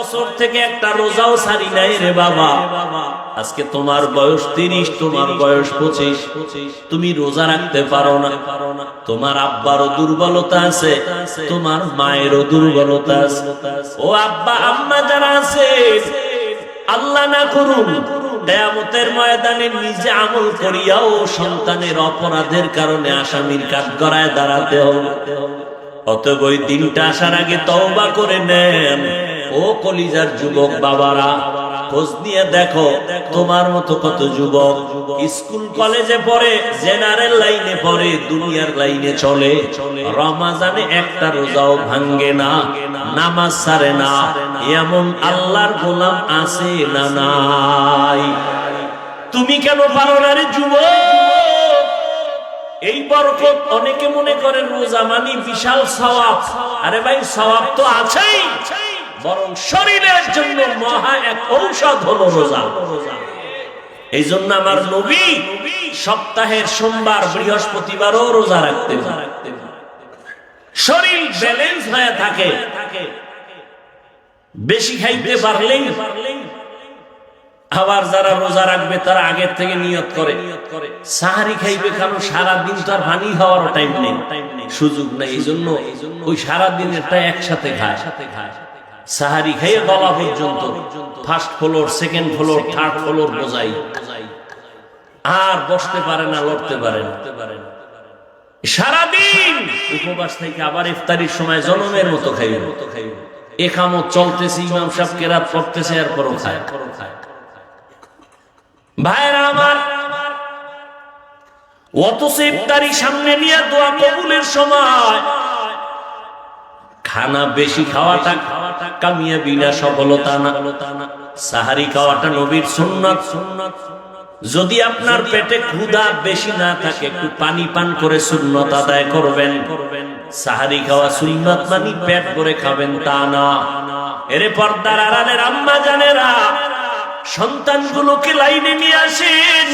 বছর থেকে একটা রোজাও সারি নাই রে বাবা। আজকে তোমার বয়স তিরিশ, তোমার বয়স পঁচিশ। তুমি রোজা রাখতে পারো না। তোমার আব্বারও দুর্বলতা আছে, তোমার মায়েরও দুর্বলতা আছে। ও আব্বা, আম্মা যারা আছে, আল্লাহ না করুন, কেয়ামতের ময়দানে নিজে আমল করিয়াও সন্তানের অপরাধের কারণে আসামির কাঠ গড়ায় দাঁড়াতে হবে। অতএব ওই দিনটা আসার আগে তওবা করে নেন। ও কলিজার যুবক বাবারা, খোঁজ নিয়ে দেখো তোমার মতো কত যুবক। স্কুল কলেজে পড়ে, জেনারেল লাইনে পড়ে, দুনিয়ার লাইনে চলে। রমাজানে একটা রোজাও ভাঙ্গে না, নামাজ সারে না, এমন আল্লাহর গোলাম আছে না নাই। তুমি কেন পারো না রে যুবক? এই বরকত অনেকে মনে করে রোজা মানি বিশাল সওয়াব। আরে ভাই, সওয়াব তো আছেই। বরং শরীরের জন্য মহা এক ঔষধ হলো রোজা। এই জন্য আমার নবী সপ্তাহের সোমবার, বৃহস্পতিবারও রোজা রাখতে শরীর ব্যালেন্স হয়ে থাকে। বেশি খাইতে পারলেই আবার যারা রোজা রাখবে তারা আগের থেকে নিয়ত করে। সাহারি খাইবে কারণ সারা দিন তো আর পানি খাওয়ার টাইম নেই। সুযোগ নেই। এই জন্য ওই সারা দিনেরটা একসাথে খায়। সাহারি খাইয়ে গলা পর্যন্ত first floor second floor third floor বোঝাই। আর বসতে পারে না, লড়তে পারে সারাদিন উপবাস থেকে আবার ইফতারির সময় জনমের মতো খাইবে। মতো খাইবে একামত চলতেছে, ইমাম সাহেব কেরাত পড়তেছে আর পরও খায়। খায় ভাইরা আমার, অথচ ইফতারি সামনে নিয়ে দোয়া কবুলের সময়। খানা বেশি খাওয়াটা খাওয়াটা কামিয়া বিনা সফলতা না। সাহারি খাওয়াটা নবীর সুন্নাত। সুন্নাত যদি আপনার পেটে ক্ষুধা বেশি না থাকে, একটু পানি পান করে সুন্নত আদায় করবেন। সাহারি খাওয়া সুন্নত মানি পেট করে খাবেন, তা না। এরে পর্দার আড়ালের আম্মা জানেরা, সন্তানগুলোকে লাইনে নিয়ে আসেন।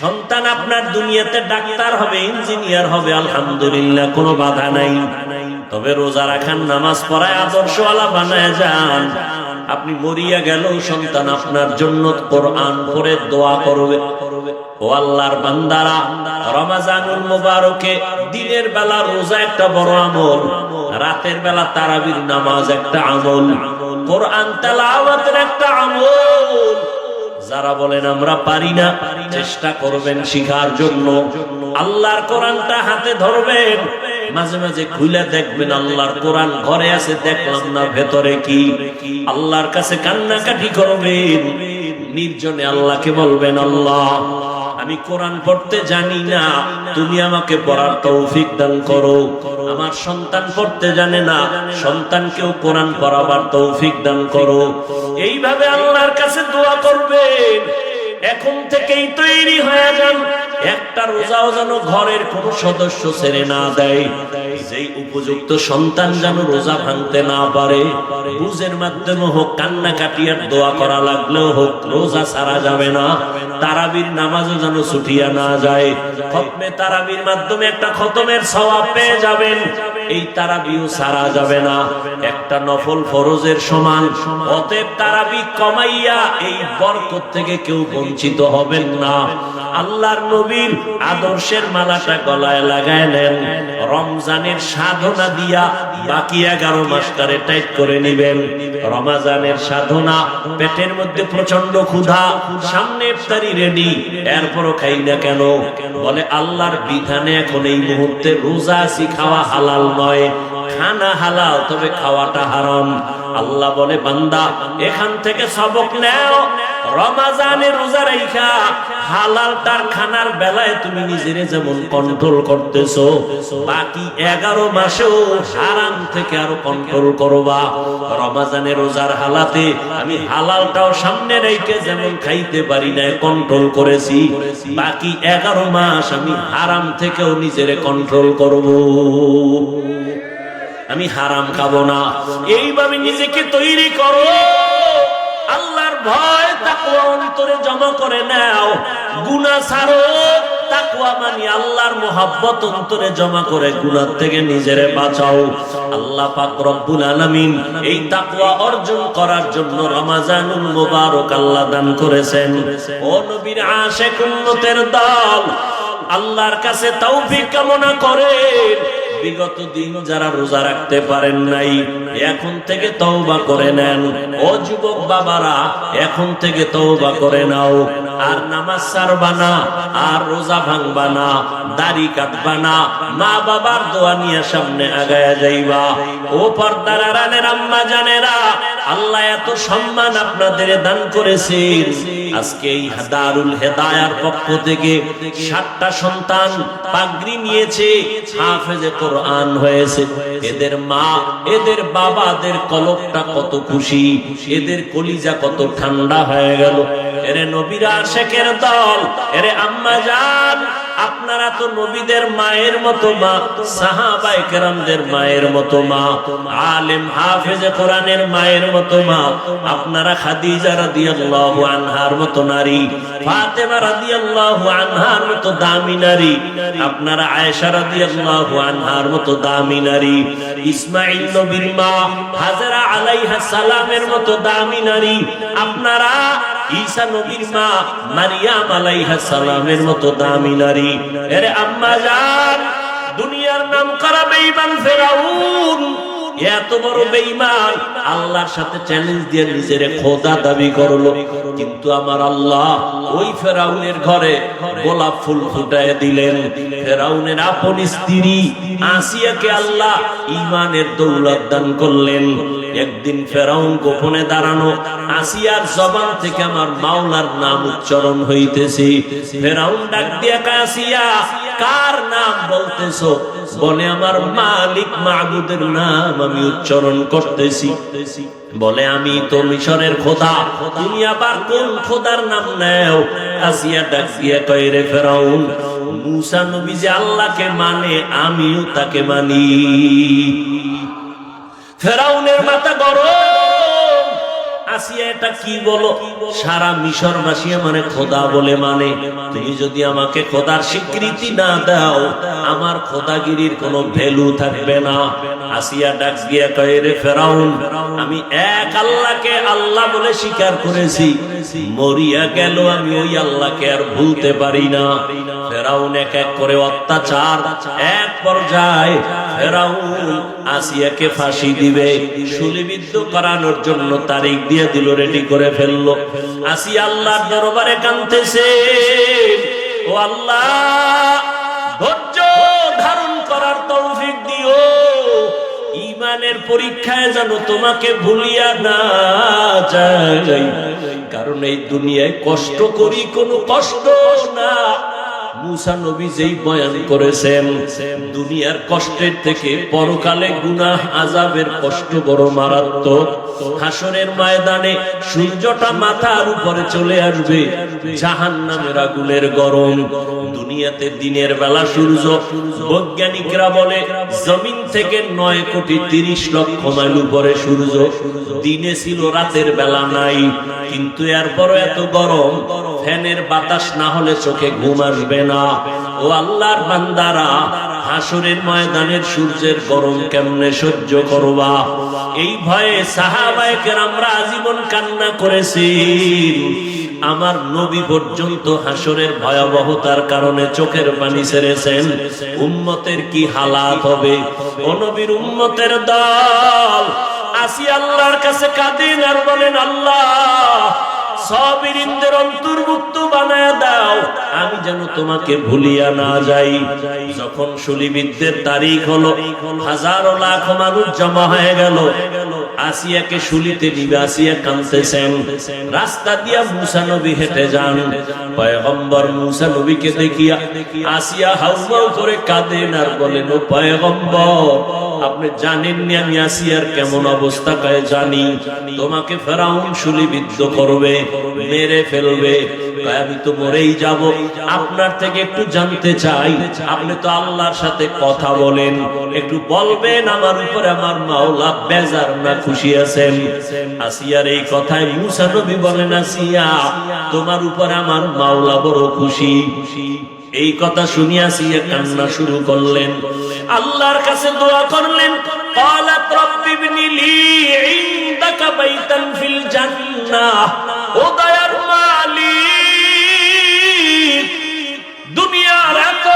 সন্তান আপনার দুনিয়াতে ডাক্তার হবে, ইঞ্জিনিয়ার হবে, আলহামদুলিল্লাহ, কোনো বাধা নাই। তবে রোজা রাখান, নামাজ পড়ায় আদর্শওয়ালা বানায় যান। আপনি মরিয়া গেল সন্তান আপনার জন্য কোরআন পড়ে দোয়া করবে। ও আল্লাহর বান্দারা দিনের বেলা রোজা একটা বড় আমল, রাতের বেলা তারাবির নামাজ একটা আমল, কোরআন তেলাওয়াতের একটা আমল। যারা বলেন, আমরা পারি না, চেষ্টা করবেন শিখার জন্য। আল্লাহর কোরআনটা হাতে ধরবেন। মাঝে মাঝে খুলে দেখবেন আল্লাহর কোরআন ঘরে আছে, দেখলাম না, ভেতরে কি? আল্লাহর কাছে কান্নাকাটি করবেন। নির্জনে আল্লাহকে বলবেন, আল্লাহ, আমি কোরআন পড়তে জানি না, তুমি আমাকে পড়ার তৌফিক দান করো। আমার সন্তান পড়তে জানে না, সন্তানকেও কোরআন পড়াবার তৌফিক দান করো। এইভাবে আল্লাহর কাছে দোয়া করবেন। এখন থেকেই তৈরি হয়ে যান। একটা রোজাও যেন ঘরের কোন সদস্য ছেড়ে না দেয়। যেই উপযুক্ত সন্তান যেন রোজা ভাঙতে না পারে, বুঝের মাধ্যমে হোক কান্না কাটিয়ার দোয়া করা লাগলেও হোক, রোজা সারা যাবে না। তারাবির নামাজও যেন ছুটিয়া না যায়। তারাবির মাধ্যমে একটা খতমের সওয়াব পেয়ে যাবেন। এই তারাবিও সারা যাবে না। একটা নফল ফরজের সমান। অতএব তারাবি কমাইয়া এই বরকত থেকে কেউ বঞ্চিত হবেন না। আল্লাহর নবীর আদর্শের মালাটা গলায় লাগায় নেন। রমজানের সাধনা দিয়া বাকি এগারো মাসটারে টাইট করে নিবেন। রমাজানের সাধনা, পেটের মধ্যে প্রচণ্ড ক্ষুধা সামনে ইফতারি রেডি, এরপরও খাই না কেন? বলে আল্লাহর বিধানে এখন এই মুহূর্তে রোজা আছি, খাওয়া হালাল নয় খানা হালাল তবে খাওয়াটা হারাম। আল্লাহ বলে বান্দা এখান থেকে সবক নেও। রমাজানে রোজা রাইখা হালাল তার খানার বেলায় তুমি নিজেরে যেমন কন্ট্রোল করতেছো, বাকি এগারো মাসেও হারাম থেকে আরও কন্ট্রোল করবা। রমাজানে রোজার হালাতে আমি হালালটাও সামনে রেখে যেমন খাইতে পারি না কন্ট্রোল করেছি। বাকি এগারো মাস আমি হারাম থেকেও নিজেরে কন্ট্রোল করব। আমি হারাম খাব না। এইভাবে নিজেকে তৈরি করো। ভয় তাকে অন্তরে জমা করে নাও। গুনা ছাড়ো তাকে তাকওয়া মানি আল্লাহর মোহাব্বত অন্তরে জমা করে, গুনাহ থেকে নিজেরে বাঁচাও। আল্লাহ পাক রব্বুল আলামিন এই তাকওয়া অর্জন করার জন্য রমাজানুল মুবারক আল্লাহ দান করেছেন। ও নবীর আশিক উম্মতের দল, আল্লাহর কাছে তৌফিক কামনা করেন। বিগত দিন যারা রোজা রাখতে পারেন নাই, এখন থেকে তওবা করে নেন। ও যুবক বাবারা, এখন থেকে তওবা করে নাও। আর নামাজ ছাড়বা না, আর রোজা ভাঙবা না, দাড়ি কাটবা না, মা বাবার দোয়া নিয়ে সামনে আগায়া যাইবা। ও পর্দার আড়ালের আম্মা জানেরা, আল্লাহ এত সম্মান আপনাদের দান করেছেন। আজকে এই দারুল হেদায়ার পক্ষ থেকে সাতটা সন্তান পাগড়ি নিয়েছে, হাফেজে কোরআন হয়েছে। এদের মা, এদের বাবাদের কলকটা কত খুশি, এদের কলিজা কত ঠান্ডা হয়ে গেল। এরে নবীরা শেখের দল। এরে আম্মা যান আপনারা তো নবীদের মায়ের মতো মা, সাহাবাই কেরামদের মায়ের মতো মা, আলেম হাফেজে কোরআনের মায়ের মতো মা। আপনারা খাদিজা রাদিয়াল্লাহু আনহার মতো নারী, ফাতেমা রাদিয়াল্লাহু আনহার মতো দামি নারী, আপনারা আয়েশা রাদিয়াল্লাহু আনহার মতো দামি নারী, ইসমাঈল নবীর মা, হাজরা আলাইহা সালামের মতো দামি নারী, আপনারা ঈসা নবীর মা মারিয়াম আলাইহা সালামের মতো দামি নারী। এরে আম্মা জান, দুনিয়ার নাম করা বেঈমান ফেরাউন। এত বড় বেঈমান, আল্লাহর সাথে চ্যালেঞ্জ দিয়ে নিজের খোদা দাবি করল। কিন্তু আমার আল্লাহ ওই ফেরাউনের ঘরে গোলাপ ফুল ফুটায় দিলেন। ফেরাউনের আপন স্ত্রী আসিয়াকে আল্লাহ ইমানের দৌলত দান করলেন। একদিন ফেরাউন গোপনে দাঁড়ানো আসিয়ার জবান থেকে আমার মাওলার নাম উচ্চারণ হইতেছে। ফেরাউন ডাক দিয়া আসিয়া, কার নাম বলতেছো? বলে, আমার মালিক মাহবুদের নাম আমি উচ্চারণ করতেছি। বলে, আমি তো মিশরের খোদা, তুমি আবার কোন খোদার নাম নেও? আসিয়া ডাক দিয়া কয়ে, রে ফেরাউন, মুসা নবী যে আল্লাহকে মানে আমিও তাকে মানি। ফেরাউনের মাথা গরম। আসিয়া এটা কি বলো? সারা মিশরবাসী মানে খোদা বলে মানে। তুমি যদি আমাকে খোদার স্বীকৃতি না দাও, আমার খোদাগিরির কোনো ভ্যালু থাকবে না। আসিয়া ডাক গিয়া কয়ে, রে ফেরাউন, আমি এক আল্লাহকে আল্লাহ বলে স্বীকার করেছি। মরিয়া গেল, আমি ওই আল্লাহকে আর ভুলতে পারি না। ফেরাউন এক এক করে অত্যাচার এক পর্যায়ে ফেরাউন আসিয়াকে ফাঁসি দিবে। সুলিবিদ্ধ করানোর জন্য তারিখ দিয়ে দিল রেডি করে ফেলল। আসিয়া আল্লাহর দরবারে কানতেছে ও আল্লাহ, ধৈর্য ধারণ করার তৌফিক দিও। ইমানের পরীক্ষায় যেন তোমাকে ভুলিয়া না যাই। কারণ এই দুনিয়ায় কষ্ট করি কোনো কষ্ট না। মুসা নবী যেই বয়ান করেছেন, দুনিয়ার কষ্টের থেকে পরকালে আজাবের কষ্ট বড় মারাত্মক। ময়দানে সূর্যটা মাথার উপরে চলে আসবে জাহান নামের আগুনের গরম। দুনিয়াতে দিনের বেলা সূর্য, বৈজ্ঞানিকরা বলে, জমিন থেকে নয় কোটি তিরিশ লক্ষ মাইল উপরে সূর্য। দিনে ছিল রাতের বেলা নাই, কিন্তু এরপরও এত গরম। ফ্যানের বাতাস না হলে চোখে ঘুম আসবে না। ও আল্লাহর বান্দারা, হাসরের ময়দানের সূর্যের গরম কেমনে সহ্য করবা? এই ভয়ে সাহাবায়কের আমরা আজীবন কান্না করেছি আমার নবী পর্যন্ত হাসরের ভয়াবহতার কারণে চোখের পানি ছেড়েছেন। উম্মতের কি হালাত হবে? ও নবীর উম্মতের দল। আসি আল্লাহর কাছে কাঁদিন আর বলেন, আল্লাহ সবিরিনদের অন্তর্ভুক্ত বানায় দাও। আমি যেন তোমাকে ভুলিয়া না যাই। যখন সুলিবিদদের তারিখ হলো, হাজারো লাখ মানুষ জমা হয়ে গেল। আসিয়াকে শুলিতে নিবে, আসিয়া কানতেছেন রাস্তা দিয়া মুসা নবী হেঁটে যান। পয়গম্বর মুসা নবীকে দেখিয়া আসিয়া হাউমাউ করে কাঁদেন আর বলেন, ও পয়গম্বর আপনি জানেননি আমি আসিয়ার কেমন অবস্থা কয়ে জানি। তোমাকে ফেরাউন শুলিবিদ্ধ করবে, মেরে ফেলবে। আমি তো মরেই যাব। আপনার থেকে একটু জানতে চাই। আপনি তো আল্লাহর সাথে কথা বলেন। একটু বলবেন আমার উপরে আমার মাওলা বেজার না খুশি আছেন। আসিয়ার এই কথায় মুসা নবী বলেন, আসিয়া, তোমার উপরে আমার মাওলা বড় খুশি। এই কথা শুনিয়াছি কান্না শুরু করলেন। আল্লাহর কাছে দোয়া করলেন قالت رب ابن لي عندك بيتا في الجنة ও দয়ার মালিক দুনিয়ার এত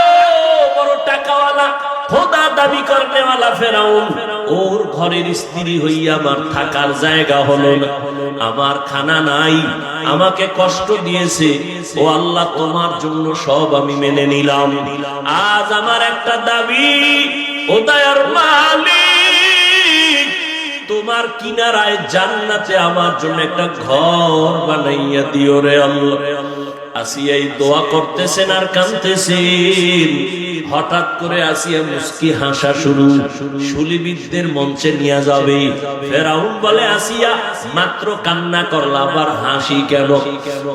বড় টাকাওয়ালা খোদা দাবি করনেওয়ালা ফেরাউন, ওর ঘরের স্ত্রী হইয়া আমার থাকার জায়গা হলো না। আমার খানা নাই, আমাকে কষ্ট দিয়েছে। ও আল্লাহ, তোমার জন্য সব আমি মেনে নিলাম। আজ আমার একটা দাবি, ও দয়ার মালিক, তোমার কিনারায় জান্নাতে আমার জন্য একটা ঘর বানাইয়া দিও রে আল্লাহ। আসিয়া এই দোয়া করতেছেন আর কানতেছেন হঠাৎ করে আসিয়া মুস্কি হাসা শুরু। শুলিবিদদের মঞ্চে নিয়ে যাবে। ফেরাউন বলে, আসিয়া, মাত্র কান্না করলা, আবার হাসি কেন?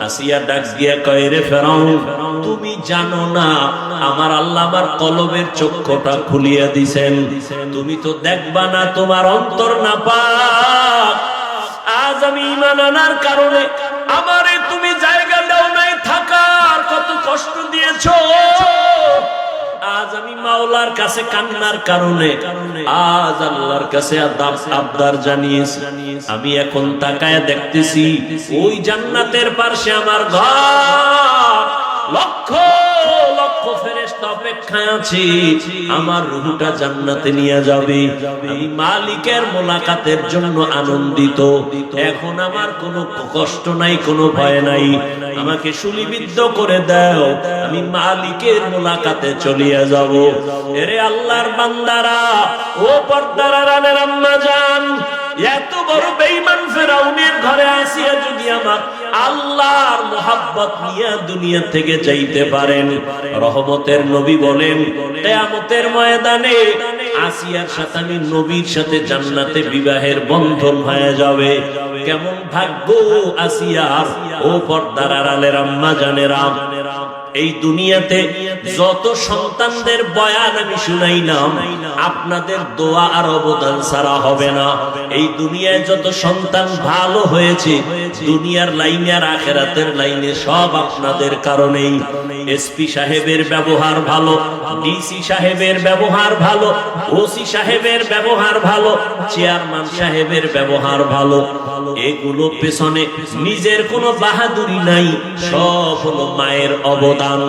আসিয়া ডাক দিয়া কয়, রে ফেরাউন, তুমি জানো না, আমার আল্লাহ আমার কলবের চক্ষুটা খুলিয়া দিছেন। তুমি তো দেখবা না, তোমার অন্তর না পাক আজ আমি ইমান আনার কারণে আমারে মাওলার কাছে কান্নার কারণে আজ আল্লাহর কাছে আবদার জানিয়েছি। আমি এখন তাকায় দেখতেছি ওই জান্নাতের পাশে আমার ঘর। লক্ষ আমার জান্নাতে নিয়ে যাবে। আমি মালিকের মোলাকাতের জন্য আনন্দিত। এখন আমার কোনো কষ্ট নাই, কোনো ভয় নাই। আমাকে সুলিবিদ্ধ করে দাও, আমি মালিকের মোলাকাতে চলিয়া যাব। এরে আল্লাহর বান্দারা, ও পর্দারা রানের আম্মা যান এত বড় বেঈমান ফেরাউনের ঘরে আসিয়া যদি আমার আল্লাহর মোহাব্বত নিয়ে দুনিয়া থেকে যাইতে পারেন, রহমতের নবী বলেন, কেয়ামতের ময়দানে আসিয়ার সাথে আমি নবীর সাথে জান্নাতে বিবাহের বন্ধন হয়ে যাবে। কেমন ভাগ্য আসিয়ার, ও পর্দার আড়ালের আম্মা জানেরাম এই দুনিয়াতে যত সন্তানদের বয়ান আমি শুনাইলাম, আপনাদের দোয়া আর অবদান ছাড়া হবে না। এই দুনিয়ায় যত সন্তান ভালো হয়েছে, দুনিয়ার লাইনে আর আখেরাতের লাইনে সব আপনাদের কারণেই। এসপি সাহেবের ব্যবহার ভালো, ডিসি সাহেবের ব্যবহার ভালো, ওসি সাহেবের ব্যবহার ভালো, চেয়ারম্যান সাহেবের ব্যবহার ভালো। এগুলো পেছনে নিজের কোনো বাহাদুরি নাই, সব হলো মায়ের অবদান।